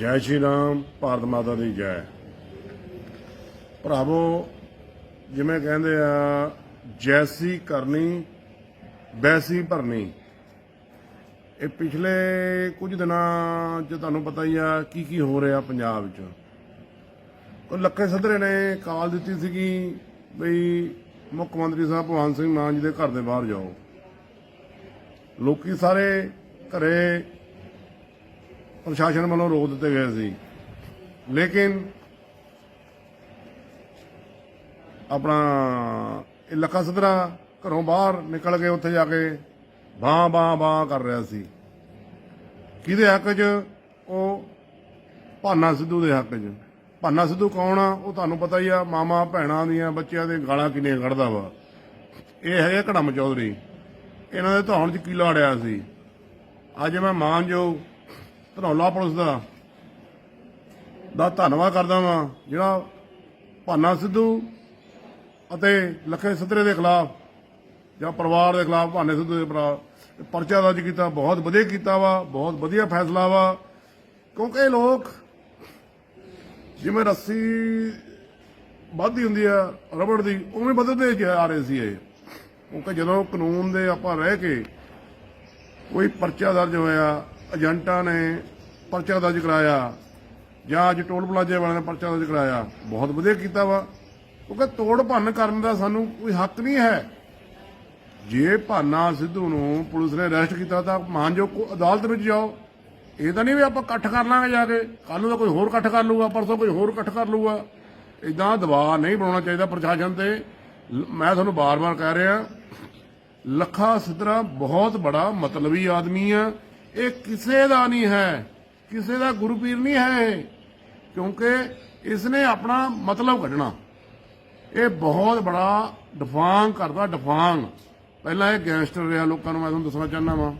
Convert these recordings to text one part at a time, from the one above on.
ਜੈ ਸ਼੍ਰੀ ਰਾਮ, ਭਾਰਤ ਮਾਤਾ ਦੀ ਜੈ। ਭਰਾਵੋ, ਜਿਵੇਂ ਕਹਿੰਦੇ ਆ, ਜੈਸੀ ਕਰਨੀ, ਵੈਸੀ ਭਰਨੀ। ਇਹ ਪਿਛਲੇ ਕੁਝ ਦਿਨਾਂ 'ਚ ਤੁਹਾਨੂੰ ਪਤਾ ਹੀ ਆ ਕੀ ਕੀ ਹੋ ਰਿਹਾ ਪੰਜਾਬ 'ਚ। ਉਹ ਲੱਖੇ ਸੱਧਰੇ ਨੇ ਕਾਲ ਦਿੱਤੀ ਸੀਗੀ ਬਈ ਮੁੱਖ ਮੰਤਰੀ ਸਾਹਿਬ ਭਗਵੰਤ ਸਿੰਘ ਮਾਨ ਜੀ ਦੇ ਘਰ ਦੇ ਬਾਹਰ ਜਾਓ। ਲੋਕੀ ਸਾਰੇ ਘਰੇ ਪ੍ਰਸ਼ਾਸਨ ਵੱਲੋਂ ਰੋਕ ਦਿੱਤੇ ਗਏ ਸੀ। ਲੇਕਿਨ ਆਪਣਾ ਇਹ ਲੱਖਾ ਸਦਰਾ ਘਰੋਂ ਬਾਹਰ ਨਿਕਲ ਕੇ ਉੱਥੇ ਜਾ ਕੇ ਬਾਂ ਬਾਂ ਬਾਂ ਕਰ ਰਿਹਾ ਸੀ। ਕਿਹਦੇ ਹੱਕ 'ਚ? ਉਹ ਭਾਨਾ ਸਿੱਧੂ ਦੇ ਹੱਕ 'ਚ। ਭਾਨਾ ਸਿੱਧੂ ਕੌਣ ਆ? ਉਹ ਤੁਹਾਨੂੰ ਪਤਾ ਹੀ ਆ ਮਾਮਾ ਭੈਣਾਂ ਦੀਆਂ ਬੱਚਿਆਂ ਦੇ ਗਾਲਾਂ ਕਿੰਨੀਆਂ ਕੱਢਦਾ ਵਾ। ਇਹ ਹੈਗੇ ਕੜਮ ਚੌਧਰੀ। ਇਹਨਾਂ ਦੇ ਧੌਣ 'ਚ ਕੀ ਲਾੜਿਆ ਸੀ? ਅੱਜ ਮੈਂ ਮਾਨਯੋਗ ਧਨੌਲਾ ਪੁਲਿਸ ਦਾ। ਦਾ ਧੰਨਵਾਦ ਕਰਦਾ ਵਾਂ, ਜਿਹੜਾ ਭਾਨਾ ਸਿੱਧੂ ਅਤੇ ਲੱਖੇ ਸੱਤਰੇ ਦੇ ਖਿਲਾਫ ਜਾਂ ਪਰਿਵਾਰ ਦੇ ਖਿਲਾਫ ਭਾਨੇ ਸਿੱਧੂ ਦੇ ਭਰਾ ਪਰਚਾ ਦਰਜ ਕੀਤਾ, ਬਹੁਤ ਵਧੀਆ ਕੀਤਾ ਵਾ, ਬਹੁਤ ਵਧੀਆ ਫੈਸਲਾ ਵਾ। ਕਿਉਂਕਿ ਲੋਕ ਜਿਵੇਂ ਰੱਸੀ ਵੱਧਦੀ ਹੁੰਦੀ ਆ, ਰਬੜ ਦੀ, ਉਵੇਂ ਵੱਧਦੇ ਜਾ ਰਹੇ ਸੀ ਇਹ। ਕਿਉਂਕਿ ਜਦੋਂ ਕਾਨੂੰਨ ਦੇ ਆਪਾਂ ਰਹਿ ਕੇ ਕੋਈ ਪਰਚਾ ਦਰਜ ਹੋਇਆ ਏਜੰਟਾਂ ਨੇ ਪਰਚਾ ਦਰਜ ਕਰਾਇਆ, ਜਾਂ ਅੱਜ ਟੋਲ ਪਲਾਜ਼ੇ ਵਾਲਿਆਂ ਨੇ ਪਰਚਾ ਦਰਜ ਕਰਾਇਆ। ਬਹੁਤ ਵਧੀਆ ਕੀਤਾ ਵਾ, ਕਿਉਂਕਿ ਤੋੜ ਭੰਨ ਕਰਨ ਦਾ ਸਾਨੂੰ ਕੋਈ ਹੱਕ ਨਹੀਂ ਹੈ। ਜੇ ਭਾਨਾ ਸਿੱਧੂ ਨੂੰ ਪੁਲਿਸ ਨੇ ਅਰੈਸਟ ਕੀਤਾ ਤਾਂ ਮਾਨਯੋਗ ਅਦਾਲਤ ਵਿੱਚ ਜਾਓ, ਇਹ ਤਾਂ ਨਹੀਂ ਵੀ ਆਪਾਂ ਇਕੱਠ ਕਰ ਲਾਂਗੇ ਜਾ ਕੇ ਕੱਲ ਨੂੰ ਤਾਂ ਕੋਈ ਹੋਰ ਇਕੱਠ ਕਰ ਲੂਗਾ ਪਰਸੋਂ ਕੋਈ ਹੋਰ ਇਕੱਠ ਕਰ ਲੂਗਾ ਇਦਾਂ ਦਬਾਅ ਨਹੀਂ ਬਣਾਉਣਾ ਚਾਹੀਦਾ ਪ੍ਰਸ਼ਾਸਨ ਤੇ। ਮੈਂ ਤੁਹਾਨੂੰ ਬਾਰ-ਬਾਰ ਕਹਿ ਰਿਹਾ, ਲੱਖਾ ਸਿੱਧਰਾ ਬਹੁਤ ਬੜਾ ਮਤਲਬੀ ਆਦਮੀ ਆ। ਇਹ ਕਿਸੇ ਦਾ ਨਹੀਂ ਹੈ। ਕਿਸੇ ਦਾ ਗੁਰੂ ਪੀਰ ਨਹੀਂ ਹੈ ਇਹ। ਕਿਉਂਕਿ ਇਸ ਨੇ ਆਪਣਾ ਮਤਲਬ ਕੱਢਣਾ। ਇਹ ਬਹੁਤ ਬੜਾ ਡਫਾਂਗ ਕਰਦਾ, ਡਫਾਂਗ। ਪਹਿਲਾਂ ਇਹ ਗੈਂਗਸਟਰ ਰਿਹਾ, ਲੋਕਾਂ ਨੂੰ ਮੈਂ ਤੁਹਾਨੂੰ ਦੱਸਣਾ ਚਾਹੁੰਦਾ ਵਾਂ।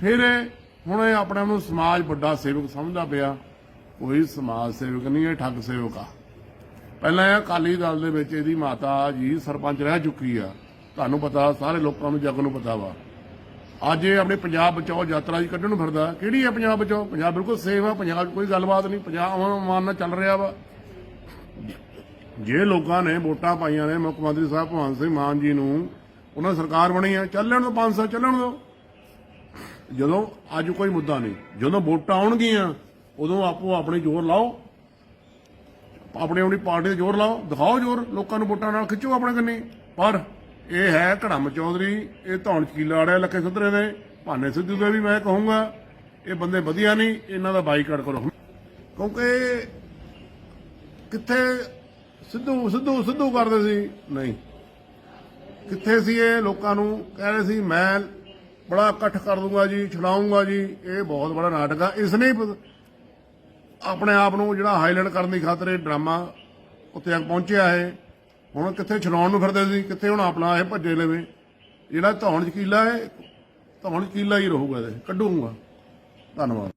ਫਿਰ ਇਹ ਹੁਣ ਇਹ ਆਪਣੇ ਆਪ ਨੂੰ ਸਮਾਜ ਵੱਡਾ ਸੇਵਕ ਸਮਝਦਾ ਪਿਆ। ਕੋਈ ਸਮਾਜ ਸੇਵਕ ਨਹੀਂ, ਇਹ ਠੱਗ ਸੇਵਕ ਆ। ਪਹਿਲਾਂ ਇਹ ਅਕਾਲੀ ਦਲ ਦੇ ਵਿੱਚ ਇਹਦੀ ਮਾਤਾ ਜੀ ਸਰਪੰਚ ਰਹਿ ਚੁੱਕੀ ਆ। ਤੁਹਾਨੂੰ ਪਤਾ, ਸਾਰੇ ਲੋਕਾਂ ਨੂੰ ਜੱਗ ਨੂੰ ਪਤਾ ਵਾ। ਅੱਜ ਇਹ ਆਪਣੇ ਪੰਜਾਬ ਬਚਾਓ ਯਾਤਰਾ ਜੀ ਕੱਢਣ ਨੂੰ ਫਿਰਦਾ। ਕਿਹੜੀ ਹੈ ਪੰਜਾਬ ਬਚਾਓ? ਪੰਜਾਬ ਬਿਲਕੁਲ ਸੇਫ ਆ, ਪੰਜਾਬ ਕੋਈ ਗੱਲਬਾਤ ਨਹੀਂ, ਪੰਜਾਬ ਅਮਨ ਨਾਲ ਚੱਲ ਰਿਹਾ ਵਾ। ਜੇ ਲੋਕਾਂ ਨੇ ਵੋਟਾਂ ਪਾਈਆਂ ਨੇ, ਮੁੱਖ ਮੰਤਰੀ ਸਾਹਿਬ ਭਗਵੰਤ ਸਿੰਘ ਮਾਨ ਜੀ ਨੂੰ, ਉਹਨਾਂ ਦੀ ਸਰਕਾਰ ਬਣੀ ਆ, ਚੱਲਣ ਤੋਂ 5 ਸਾਲ, ਚੱਲਣ ਦੋ। ਜਦੋਂ ਅੱਜ ਕੋਈ ਮੁੱਦਾ ਨਹੀਂ, ਜਦੋਂ ਵੋਟਾਂ ਆਉਣਗੀਆਂ, ਉਦੋਂ ਆਪੋ ਆਪਣੇ ਜ਼ੋਰ ਲਾਓ। ਆਪਣੀ ਆਪਣੀ ਪਾਰਟੀ ਦਾ ਜ਼ੋਰ ਲਾਓ, ਦਿਖਾਓ ਜ਼ੋਰ, ਲੋਕਾਂ ਨੂੰ ਵੋਟਾਂ ਨਾਲ ਖਿੱਚੋ ਆਪਣੇ ਕੰਨੀ। ਪਰ ਇਹ ਹੈ ਘੜਮ ਚੌਧਰੀ, ਇਹ ਧੌਣ ਚਕੀਲਾ ਆੜਿਆ ਲੱਖੇ ਸੁਧਰੇ ਦੇ ਭਾਨੇ ਸਿੱਧੂ ਦੇ ਵੀ ਮੈਂ ਕਹੂੰਗਾ, ਇਹ ਬੰਦੇ ਵਧੀਆ ਨਹੀਂ, ਇਹਨਾਂ ਦਾ ਬਾਈਕਾਟ ਕਰੋ। ਕਿਉਂਕਿ ਕਿੱਥੇ ਸਿੱਧੂ ਸਿੱਧੂ ਸਿੱਧੂ ਕਰਦੇ ਸੀ? ਨਹੀਂ। ਕਿੱਥੇ ਸੀ ਇਹ ਲੋਕਾਂ ਨੂੰ ਕਹਿ ਰਹੇ ਸੀ, ਮੈਂ ਬੜਾ ਇਕੱਠ ਕਰ ਦੂੰਗਾ ਜੀ, ਛਡਾਊਂਗਾ ਜੀ, ਇਹ ਬਹੁਤ ਬੜਾ ਨਾਟਕ ਆ। ਇਸ ਨੇ ਆਪਣੇ ਆਪ ਨੂੰ ਜਿਹੜਾ ਹਾਈਲਾਈਟ ਕਰਨ ਦੀ ਖਾਤਰ ਇਹ ਡਰਾਮਾ ਉੱਤੇ ਤੱਕ ਪਹੁੰਚਿਆ ਹੈ। ਹੁਣ ਕਿੱਥੇ ਛਡਾਉਣ ਨੂੰ ਫਿਰਦੇ ਸੀ? ਕਿੱਥੇ ਹੁਣ ਆਪਣਾ ਇਹ ਭੱਜੇ ਲਵੇ? ਜਿਹੜਾ ਧੌਣ ਚਕੀਲਾ ਹੈ, ਧੌਣ ਚਕੀਲਾ ਹੀ ਰਹੂਗਾ ਇਹ ਕੱਢੂਗਾ। ਧੰਨਵਾਦ।